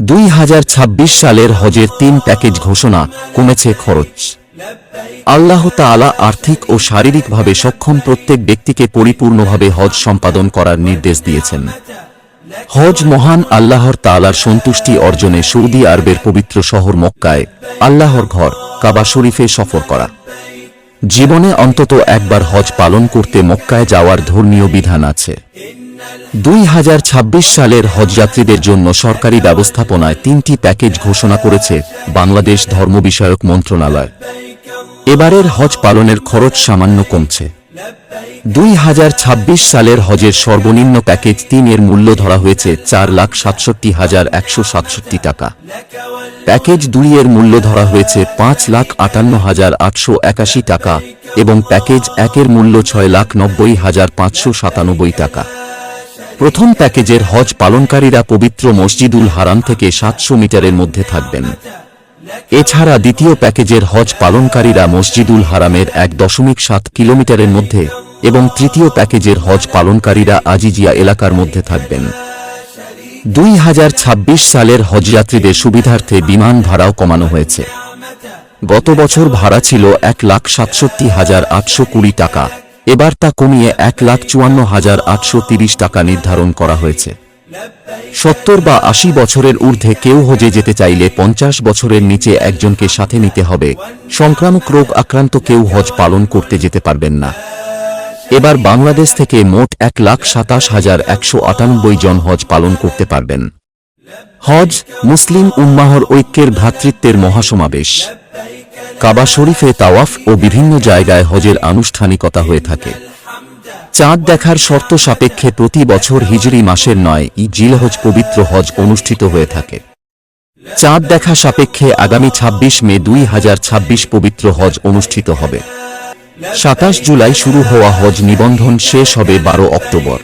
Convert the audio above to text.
দুই হাজার ছাব্বিশ সালের হজের তিন প্যাকেজ ঘোষণা, কমেছে খরচ। আল্লাহ তাআলা আর্থিক ও শারীরিকভাবে সক্ষম প্রত্যেক ব্যক্তিকে পরিপূর্ণভাবে হজ সম্পাদন করার নির্দেশ দিয়েছেন। হজ মহান আল্লাহর তালার সন্তুষ্টি অর্জনে সৌদি আরবের পবিত্র শহর মক্কায় আল্লাহর ঘর, কাবা শরীফে সফর করা। জীবনে অন্তত একবার হজ পালন করতে মক্কায় যাওয়ার ধর্মীয় বিধান আছে। দুই হাজার ছাব্বিশ সালের হজযাত্রীদের জন্য সরকারি ব্যবস্থাপনায় তিনটি প্যাকেজ ঘোষণা করেছে বাংলাদেশ ধর্ম বিষয়ক মন্ত্রণালয়। এবারের হজ পালনের খরচ সামান্য কমছে। দুই হাজার ছাব্বিশ সালের হজের সর্বনিম্ন প্যাকেজ তিন এর মূল্য ধরা হয়েছে চার লাখ সাতষট্টি হাজার একশো সাতষট্টি টাকা। প্যাকেজ দুই এর মূল্য ধরা হয়েছে পাঁচ লাখ আটান্ন হাজার আটশো একাশি টাকা এবং প্যাকেজ একের মূল্য ছয় লাখ নব্বই হাজার পাঁচশো সাতানব্বই টাকা। প্রথম প্যাকেজের হজ পালনকারীরা পবিত্র মসজিদুল হারাম থেকে সাতশো মিটারের মধ্যে থাকবেন। এছাড়া দ্বিতীয় প্যাকেজের হজ পালনকারীরা মসজিদুল হারামের এক দশমিক সাত কিলোমিটারের মধ্যে এবং তৃতীয় প্যাকেজের হজ পালনকারীরা আজিজিয়া এলাকার মধ্যে থাকবেন। দুই হাজার ছাব্বিশ সালের হজযাত্রীদের সুবিধার্থে বিমান ভাড়াও কমানো হয়েছে। গত বছর ভাড়া ছিল এক লাখ সাতষট্টি হাজার আটশো কুড়ি টাকা। এবার তা কমিয়ে এক লাখ চুয়ান্ন হাজার আটশো তিরিশ টাকা নির্ধারণ করা হয়েছে। সত্তর বা আশি বছরের ঊর্ধ্বে কেউ হজে যেতে চাইলে পঞ্চাশ বছরের নিচে একজনকে সাথে নিতে হবে। সংক্রামক রোগ আক্রান্ত কেউ হজ পালন করতে যেতে পারবেন না। এবার বাংলাদেশ থেকে মোট এক লাখ সাতাশ হাজার একশো আটানব্বই জন হজ পালন করতে পারবেন। হজ, মুসলিম উম্মাহর ঐক্যের ভ্রাতৃত্বের মহাসমাবেশ। কাবা শরীফে তাওয়াফ ও বিভিন্ন জায়গায় হজের আনুষ্ঠানিকতা হয়ে থাকে। চাঁদ দেখার শর্ত সাপেক্ষে প্রতি বছর হিজরি মাসের নয়, ই জিলহজ পবিত্র হজ অনুষ্ঠিত হয়ে থাকে। চাঁদ দেখা সাপেক্ষে আগামী ২৬ মে দুই হাজার ছাব্বিশ পবিত্র হজ অনুষ্ঠিত হবে। সাতাশ জুলাই শুরু হওয়া হজ নিবন্ধন শেষ হবে বারো অক্টোবর।